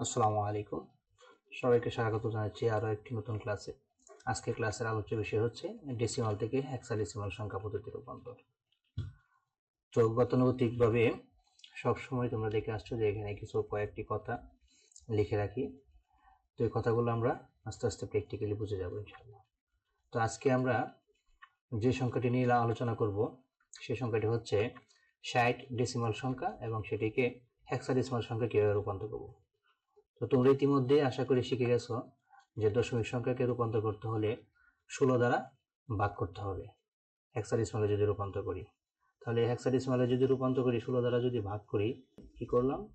আসসালামু আলাইকুম। সবাইকে স্বাগত জানাচ্ছি আরও একটি নতুন ক্লাসে। আজকে ক্লাসের আলোচ্য বিষয় হচ্ছে ডেসিমাল থেকে হেক্সাডেসিমাল সংখ্যা পদ্ধতি রূপান্তর। তো গতানুগতিকভাবে সবসময় তোমরা দেখে আসছো যে এখানে কিছু কয়েকটি কথা লিখে রাখি। তো এই কথাগুলো আমরা আস্তে আস্তে প্র্যাকটিক্যালি বুঝে যাব ইনশাল্লাহ তো আজকে আমরা যে সংখ্যাটি নিয়ে আলোচনা করব সেই সংখ্যাটি হচ্ছে ষাট ডেসিমাল সংখ্যা এবং সেটিকে হেক্সাডেসিমাল সংখ্যা কীভাবে রূপান্তর করব। তো তোমরা ইতিমধ্যে আশা করি শিখে গেছো যে দশমিক সংখ্যাকে রূপান্তর করতে হলে ষোলো দ্বারা ভাগ করতে হবে। হেক্সাডেসিমালে যদি রূপান্তর করি। তাহলে হেক্সাডেসিমালে যদি রূপান্তর করি, ষোলো দ্বারা যদি ভাগ করি, কি করলাম?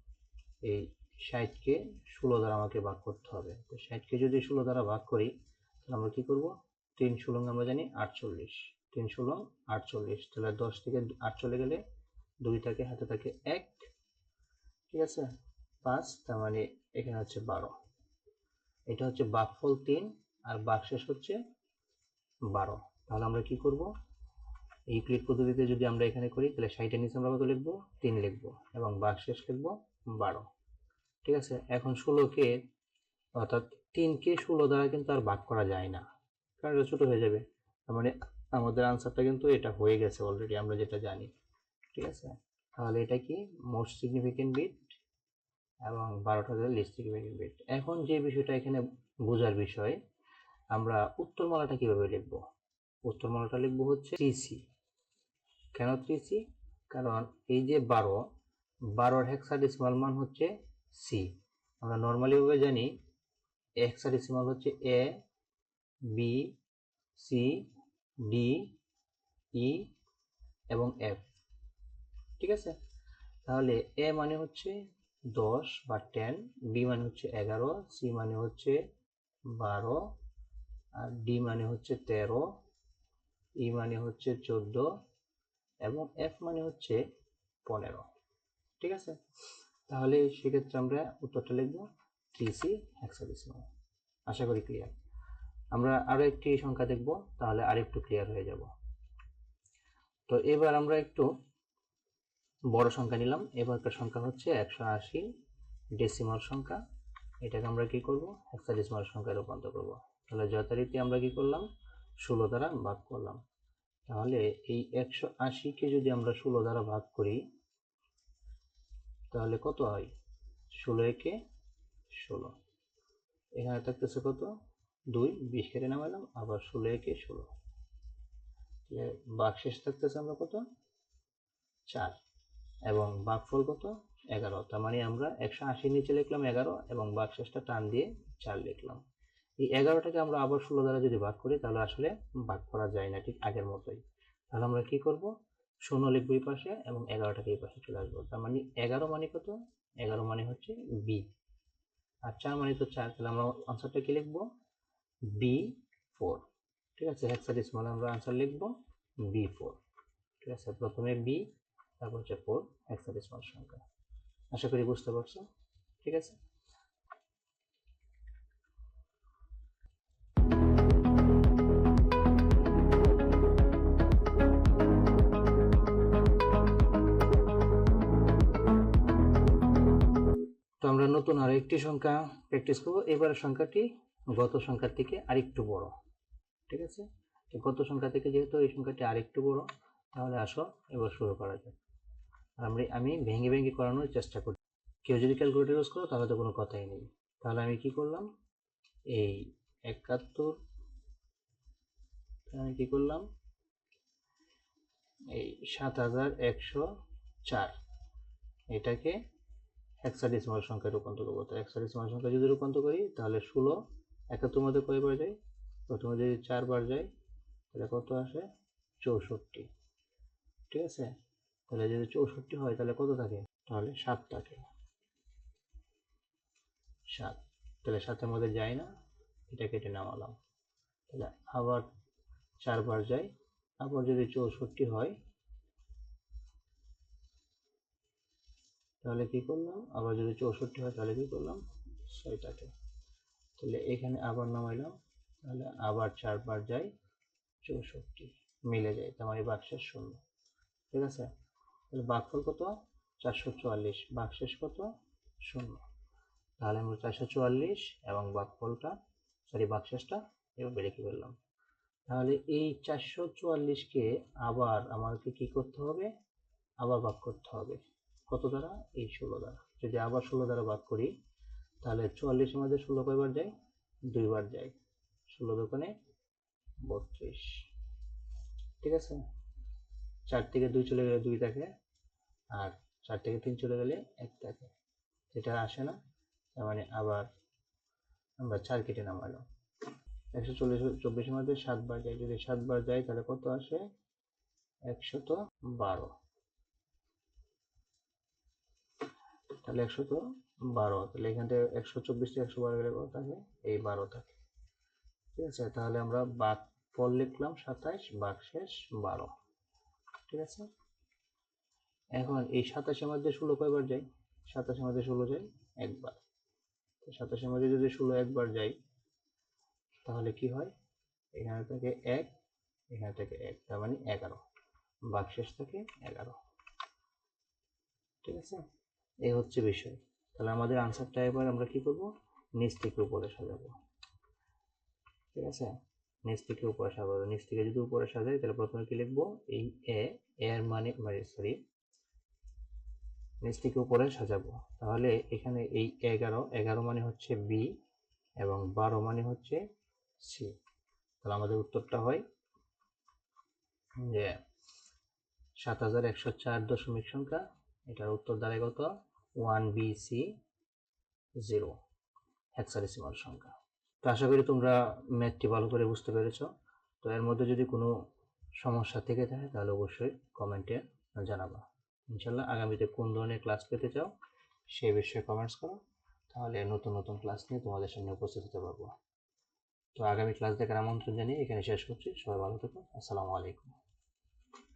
এই ষাটকে ষোলো দ্বারা আমাকে ভাগ করতে হবে। তো ষাটকে যদি ষোলো দ্বারা ভাগ করি, তাহলে আমরা কি করব? তিন ষোলং আমরা জানি আটচল্লিশ। তিন ষোলং আটচল্লিশ। তাহলে দশ থেকে আট চলে গেলে দুই থাকে হাতে থাকে এক। ঠিক আছে? পাঁচ, তার মানে এখানে হচ্ছে বারো। এটা হচ্ছে বাঘফল তিন, আর বাঘশেষ হচ্ছে বারো। তাহলে আমরা কি করব? এই ক্লিক পদ্ধতিতে যদি আমরা এখানে করি, তাহলে ষাটের নিচে আমরা কত লিখব? তিন লিখব, এবং বাঘশেষ লিখব বারো। ঠিক আছে? এখন ষোলোকে অর্থাৎ তিনকে ষোলো দ্বারা কিন্তু আর ভাগ করা যায় না। কারণ এটা ছোটো হয়ে যাবে। তার মানে আমাদের আনসারটা কিন্তু এটা হয়ে গেছে অলরেডি আমরা যেটা জানি। ঠিক আছে? তাহলে এটা কি? মোস্ট সিগনিফিকেন্ট বিট এবং বারোটা হচ্ছে লিস্ট সিগনিফিকেন্ট বিট এখন যে বিষয়টা এখানে বোঝার বিষয়, আমরা উত্তরমালাটা কীভাবে লিখব? উত্তরমালাটা লিখব হচ্ছে ত্রিসি কেন ত্রিসি কারণ এই যে বারো, বারোর হেক্সাডেসিমাল মান হচ্ছে সি আমরা নর্মালি ভাবে জানি হেক্সাডেসিমাল হচ্ছে A B C D E এবং এফ ঠিক আছে? তাহলে এ মানে হচ্ছে দশ বা টেন বি মানে হচ্ছে এগারো সি মানে হচ্ছে বারো, আর ডি মানে হচ্ছে তেরো ই মানে হচ্ছে চোদ্দ, এবং এফ মানে হচ্ছে পনেরো। ঠিক আছে? তাহলে সেক্ষেত্রে আমরা উত্তরটা লিখব থ্রি সি হেক্সাডেসিমাল আশা করি ক্লিয়ার আমরা আরও একটি সংখ্যা দেখব, তাহলে আরেকটু ক্লিয়ার হয়ে যাব। তো এবার আমরা একটু বড় সংখ্যা নিলাম। এবারকার সংখ্যা হচ্ছে একশো আশি ডেসিমাল সংখ্যা। এটাকে আমরা কি করব? হেক্সাডেসিমাল সংখ্যায় রূপান্তর করব। তাহলে যথারীতি আমরা কি করলাম? ষোলো দ্বারা ভাগ করলাম। তাহলে এই একশো আশিকে যদি আমরা ষোলো দ্বারা ভাগ করি, তাহলে কত হয়? ষোলো একে ষোলো। এখানে থাকতেছে কত? দুই। বিশ কেটে নামাইলাম আবার ষোলো একে ষোলো। বাক্সেস থাকতেছে আমরা কত? চার। এবং বাঘফল কত? এগারো। তার মানে আমরা একশো আশির নিচে লিখলাম এগারো এবং বাঘশেষটা টান দিয়ে চার লিখলাম। এই এগারোটাকে আমরা আবার ষোলো দ্বারা যদি ভাগ করি, তাহলে আসলে ভাগ করা যায় না, ঠিক আগের মতোই। তাহলে আমরা কি করব? শূন্য লিখব এই পাশে এবং এগারোটাকে এই পাশে চলে আসব। তার মানে এগারো মানে কত? এগারো মানে হচ্ছে বি। আর চার মানে তো চার, তাহলে আমরা আনসারটা কি লিখব? B four. ঠিক আছে হেক্সাডেসিমাল আমরা আনসার লিখব বি ফোর। ঠিক আছে, প্রথমে বি তারপর হচ্ছে ফোর হেক্সাডেসিমাল সংখ্যা। আশা করি বুঝতে পারছ? ঠিক আছে? তো আমরা নতুন আরও একটি সংখ্যা প্র্যাকটিস করব। এবার সংখ্যাটি গত সংখ্যার থেকে আরেকটু বড়। ঠিক আছে? গত সংখ্যা থেকে যেহেতু এই সংখ্যাটি আরেকটু বড়, তাহলে আসো, এবার শুরু করা যাক। আমরা, আমি ভেঙে ভেঙে করানোর চেষ্টা করি। কেউ যদি ক্যালকুলেটর ইউজ করো, তাহলে তো কোনো কথাই নেই। তাহলে আমি কি করলাম? এই একাত্তর আমি কি করলাম? এই সাত হাজার একশো চার। এটাকে হেক্সাডেসিমাল সংখ্যায় রূপান্তর করব। তো হেক্সাডেসিমাল সংখ্যা যদি রূপান্তর করি, তাহলে ষোলো একাত্তর মধ্যে কয়বার যায়? প্রথমে যদি চারবার যায়, তাহলে কত আসে? চৌষট্টি। ঠিক আছে? তাহলে যদি চৌষট্টি হয়, তাহলে কত থাকে? তাহলে সাত থাকে। সাত। তাহলে সাতের মধ্যে যায় না, এটা কেটে নামালাম। তাহলে আবার চারবার যায়। আবার যদি চৌষট্টি হয়, তাহলে কি করলাম? আবার যদি চৌষট্টি হয়, তাহলে কি করলাম? ছয়টাকে তাহলে এখানে আবার নামাইলাম, তাহলে আবার চারবার যায়, চৌষট্টি। মিলে যায় তার এই বাক্সের শূন্য। ঠিক আছে? তাহলে বাঘফল কত? চারশো চুয়াল্লিশ। বাক্সেস কত? শূন্য। তাহলে আমরা চারশো চুয়াল্লিশ এবং বাঘফলটা সরি বাকশেষটা এভাবে লিখে ফেললাম। তাহলে এই চারশো চুয়াল্লিশকে আবার আমাকে কি করতে হবে? আবার ভাগ করতে হবে। কত দ্বারা? এই ষোলো দ্বারা। যদি আবার ষোলো দ্বারা ভাগ করি, তাহলে চুয়াল্লিশের মধ্যে ষোলো কয়বার যায়? দুইবার যায়। ষোলো দোকানে বত্রিশ। ঠিক আছে? চার থেকে দুই চলে গেলে দুই থাকে আর চার থেকে তিন চলে গেলে এক থাকে। যেটা আসে না, তার মানে আবার আমরা চার কেটে নামালাম। একশো চল্লিশ, চব্বিশের মধ্যে সাতবার যায়, যদি সাতবার যায় তাহলে কত আসে? একশত বারো। তাহলে একশত বারো। তাহলে এখান থেকে একশো চব্বিশ থেকে একশো বারো গেলে কত থাকে? এই বারো থাকে। ঠিক আছে, তাহলে আমরা বাঘ ফল লিখলাম সাতাইশ বাঘ শেষ বারো। ঠিক আছে? এখন এই সাতাশের মধ্যে ষোলো কয়বার যাই? সাতাশের মধ্যে ষোলো যাই একবার। তো সাতাশের মধ্যে যদি ষোলো একবার যাই, তাহলে কি হয়? এখানে থেকে এক, এখানে থেকে এক, তার মানে এগারো। বাকশেষ থেকে এগারো। ঠিক আছে? এই হচ্ছে বিষয়। তাহলে আমাদের আনসারটা এবার আমরা কি করব? নিচ থেকে উপরে সাজাবো। ঠিক আছে? নিচ থেকে উপরে সাজাবো। নিচ থেকে যদি উপরে সাজাই, তাহলে প্রথমে কি লিখব? এই এ এর মানে মানে সরি নিচ থেকে উপরে সাজাবো। তাহলে এখানে এই এগারো এগারো মানে হচ্ছে বি এবং বারো মানে হচ্ছে সি তাহলে আমাদের উত্তরটা হয় যে সাত হাজার একশো চার দশমিক সংখ্যা, এটার উত্তর দাঁড়ায় কত? One B C zero hexadecimal সংখ্যা। আশা করি তোমরা ম্যাথটি ভালো করে বুঝতে পেরেছ। তো এর মধ্যে যদি কোনো সমস্যা থেকে থাকে, তাহলে অবশ্যই কমেন্টে জানাবা। ইনশাল্লাহ আগামীতে কোন ধরনের ক্লাস পেতে চাও সেই বিষয়ে কমেন্টস করো। তাহলে নতুন নতুন ক্লাস নিয়ে তোমাদের সামনে উপস্থিত হতে পারব। তো আগামী ক্লাস দেখার আমন্ত্রণ জানিয়ে এখানে শেষ করছি। সবাই ভালো থেকো। আসসালামু আলাইকুম।